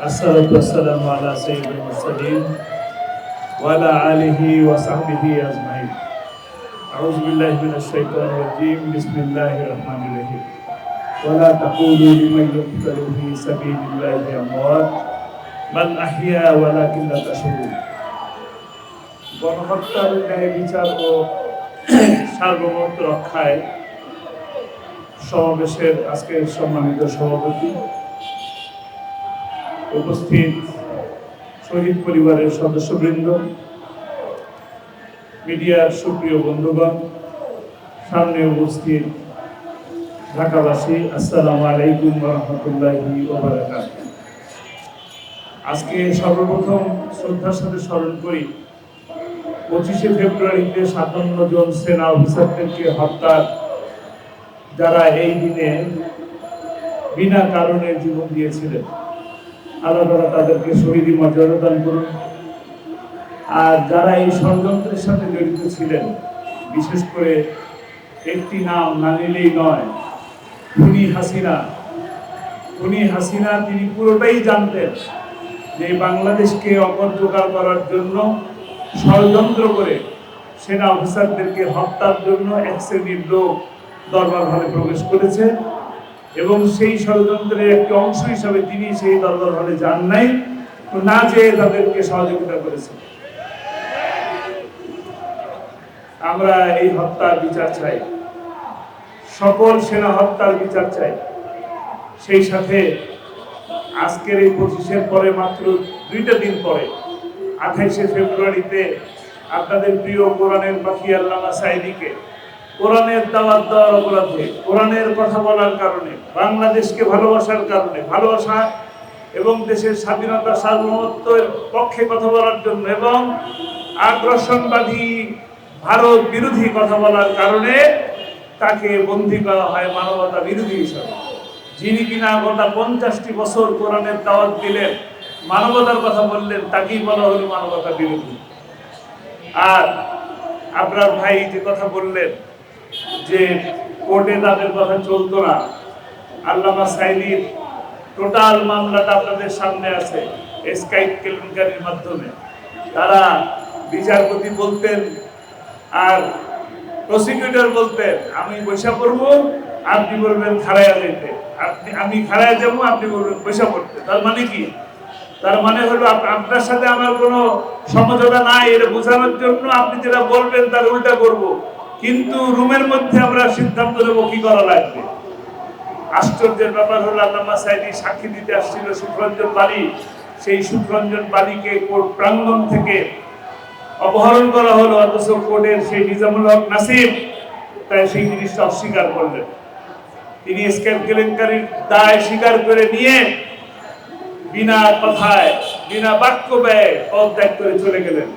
الصلاة والسلام على سيد المرسلين وعلى آله وصحبه أجمعين أعوذ بالله من الشيطان الرجيم بسم الله الرحمن الرحيم ولا تقولوا لمن يقتل في سبيل الله أموات بل أحياء ولكن لا تشعرون গণহত্যার ন্যায় বিচার ও সার্বভৌমত্ব রক্ষায় সমাবেশের আজকের সম্মানিত সভাপতি উপস্থিত শহীদ পরিবারের সদস্যবৃন্দ, মিডিয়ার সুপ্রিয় বন্ধুগণ, সামনে উপস্থিত ঢাকাবাসী, আসসালামু আলাইকুম রহমতুল্লাহি আজকে সর্বপ্রথম শ্রদ্ধার সাথে স্মরণ করি, পঁচিশে ফেব্রুয়ারিতে সাতান্ন জন সেনা অফিসারদেরকে হত্যার, যারা এই দিনে বিনা কারণে জীবন দিয়েছিলেন। আল্লাহ তাদেরকে শহীদি মর্যাদা দান করুন। আর যারা এই ষড়যন্ত্রের সাথে জড়িত ছিলেন, বিশেষ করে একটি নাম না নিলেই নয়, খুনি হাসিনা। খুনি হাসিনা তিনি পুরোটাই জানতেন যে বাংলাদেশকে অপর্যকার করার জন্য, ষড়যন্ত্র করে সেনা অফিসারদেরকে হত্যার জন্য এক শ্রেণির লোক দরবার হলে প্রবেশ করেছে। এবং সেই ষড়যন্ত্রের একটি অংশ হিসাবে তিনি সেই দরবার হলে যান নাই। না যেয়ে তাদেরকে সহযোগিতা করেছে আমরা এই হত্যার বিচার চাই। সকল সেনা হত্যার বিচার চাই। সেই সাথে আজকের এই পঁচিশের পরে মাত্র দুইটা দিন পরে, আঠাইশে ফেব্রুয়ারিতে আপনাদের প্রিয় কোরআনের পাখি আল্লামা সাইদিকে কোরআনের দাওয়াত দেওয়ার অপরাধে, কোরআনের কথা বলার কারণে, বাংলাদেশকে ভালোবাসার কারণে, ভালোবাসা এবং দেশের স্বাধীনতা, সার্বভৌমত্বের পক্ষে কথা বলার জন্য এবং আগ্রাসনবাদী ভারত বিরোধী কথা বলার কারণে তাকে বন্দী করা হয় মানবতা বিরোধী হিসাবে। যিনি কিনা গোটা পঞ্চাশটি বছর কোরআনের দাওয়াত দিলেন, মানবতার কথা বললেন, তাকেই বলা হলো মানবতা বিরোধী। আর আপনার ভাই যে কথা বললেন যে কোর্টে তাদের কথা চলতো না। আল্লামা সাইদির টোটাল মামলাটা আপনাদের সামনে আছে স্কাইপ কেলেঙ্কারির মাধ্যমে। তারা বিচারপতি বলতেন আর প্রসিকিউটর বলতেন, আমি পয়সা করব আপনি বলবেন খাড়াইয়া যেতে আপনি, আমি খাড়াইয়া যাব, আপনি বলবেন পয়সা করতে তার মানে কি? তার মানে হলো আপনার সাথে আমার কোনো সমঝোতা নাই, এটা বোঝানোর জন্য আপনি যেটা বলবেন তার উল্টা করব। কিন্তু রুমের মধ্যে আমরা সিদ্ধান্ত নেব কি করা লাগবে। আশ্চর্যের ব্যাপার হলো আল্লামা সাইদি সাক্ষী দিতে আসছিল সুখরঞ্জন বালি। সেই সুখরঞ্জন বালিকে কোর্ট প্রাঙ্গণ থেকে অপহরণ করা হলো, অথচ কোর্টের সেই নিজামুল হক নাসিম তাই সেই জিনিসটা অস্বীকার করলেন। তিনি স্ক্যাম কেলেঙ্কারির দায় স্বীকার করে নিয়ে বিনা কথায়, বিনা বাক্য ব্যয় পদ ত্যাগ করে চলে গেলেন।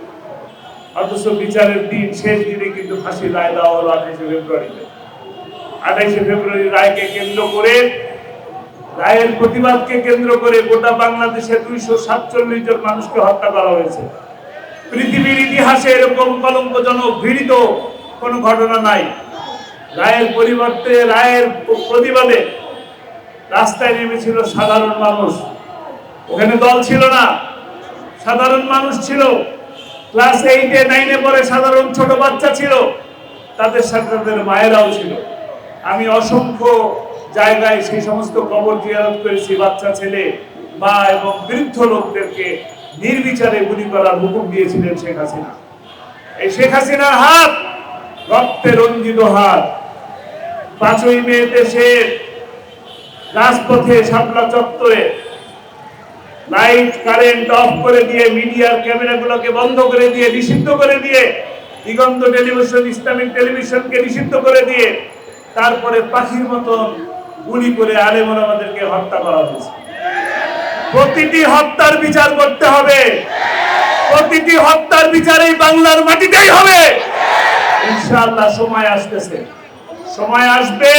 অথচ বিচারের দিন শেষ দিনে কিন্তু ফাঁসি রায় দেওয়া হলো আঠাইশে ফেব্রুয়ারিতে। আঠাইশে ফেব্রুয়ারি রায়কে কেন্দ্র করে, রায়ের প্রতিবাদকে কেন্দ্র করে গোটা বাংলাদেশে দুইশো সাতচল্লিশ জন মানুষকে হত্যা করা হয়েছে। পৃথিবীর ইতিহাসে এরকম কলঙ্কজনক, ঘৃণিত কোনো ঘটনা নাই। রায়ের পরিবর্তে, রায়ের প্রতিবাদে রাস্তায় নেমেছিল সাধারণ মানুষ। ওখানে দল ছিল না, সাধারণ মানুষ ছিল। ক্লাস এইটে নাইনে পরে সাধারণ ছোট বাচ্চা ছিল, তাদের সাথে তাদের মায়েরাও ছিল। আমি অসংখ্য জায়গায় সেই সমস্ত কবর জিয়ারত করেছি, বাচ্চা, ছেলে, মা এবং বৃদ্ধ লোকদেরকে নির্বিচারে গুলি করার হুকুম দিয়েছিলেন শেখ হাসিনা। এই শেখ হাসিনার হাত, রক্তে রঞ্জিত হাত। পাঁচই মে দেশের রাজপথে শাপলা চত্বরে লাইট, কারেন্ট অফ করে দিয়ে, মিডিয়ার ক্যামেরাগুলোকে বন্ধ করে দিয়ে, নিষিদ্ধ করে দিয়ে, দিগন্ত টেলিভিশন, ইসলামিক টেলিভিশনকে নিষিদ্ধ করে দিয়ে, তারপরে পাখির মতন গুলি করে আলেমন আমাদেরকে হত্যা করা হয়েছে। প্রতিটি হত্যার বিচার করতে হবে। প্রতিটি হত্যার বিচার এই বাংলার মাটিতেই হবে। ইনশাআল্লাহ সময় আসতেছে। সময় আসবে।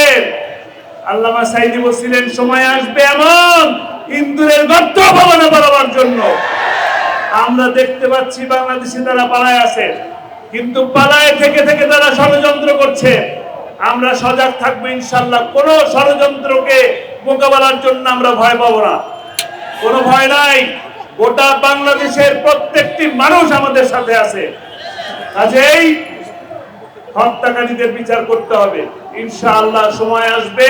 আল্লামা সাইদি বলছিলেন, সময় আসবে এমন ইন্দুরের গর্ত ভবনে বাড়াবার জন্য। আমরা দেখতে পাচ্ছি বাংলাদেশে তারা পালায় আছে, কিন্তু পালায় থেকে থেকে তারা ষড়যন্ত্র করছে। আমরা সজাগ থাকব ইনশাল্লাহ, কোন ষড়যন্ত্রকে মোকাবেলার জন্য আমরা ভয় পাবো না। কোনো ভয় নাই, গোটা বাংলাদেশের প্রত্যেকটি মানুষ আমাদের সাথে আছে। কাজেই হত্যাকারীদের বিচার করতে হবে। ইনশাআল্লাহ সময় আসবে,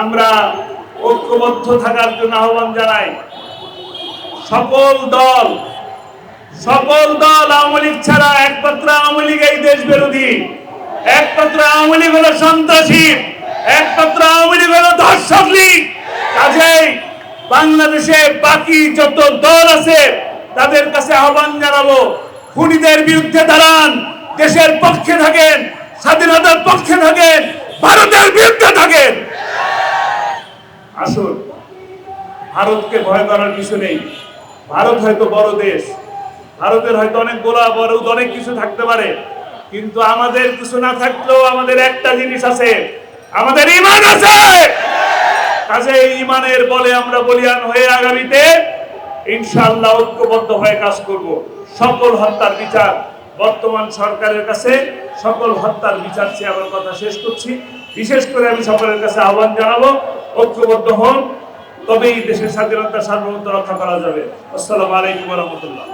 আমরা ঐক্যবদ্ধ থাকার জন্য আহ্বান জানাই। সকল দল সকল দল আওয়ামী লীগ ছাড়া একমাত্র আওয়ামী লীগ এই দেশ বিরোধী। একমাত্র আওয়ামী লীগ হলো সন্ত্রাসী, একমাত্র আওয়ামী লীগ হলো ধর্ষক লীগ। কাজেই বাংলাদেশে বাকি যত দল আছে, তাদের কাছে আহ্বান জানাব, খুনিদের বিরুদ্ধে দাঁড়ান, দেশের পক্ষে থাকেন, স্বাধীনতার পক্ষে থাকেন, ভারতের বিরুদ্ধে থাকেন। আসুন। ভারতকে ভয় করার কিছু নেই। ভারত হয়তো বড় দেশ। ভারতের হয়তো অনেক গোলা বড় অনেক কিছু থাকতে পারে। কিন্তু আমাদের কিছু না থাকলেও আমাদের একটা জিনিস আছে। আমাদের ইমান আছে! কাজে ইমানের বলে আমরা বলিয়ান হয়ে আগামীতে ইনশাআল্লাহ ঐক্যবদ্ধ হয়ে কাজ করব। সকল হত্যার বিচার বর্তমান সরকারের কাছে, সকল হত্যার বিচার চেয়ে আমার কথা শেষ করছি। বিশেষ করে আমি সকলের কাছে আহ্বান জানাব ঐক্যবদ্ধ হন তবেই দেশের স্বাধীনতা সার্বভৌমত্ব রক্ষা করা যাবে। আসসালামু আলাইকুম রহমতুল্লাহ।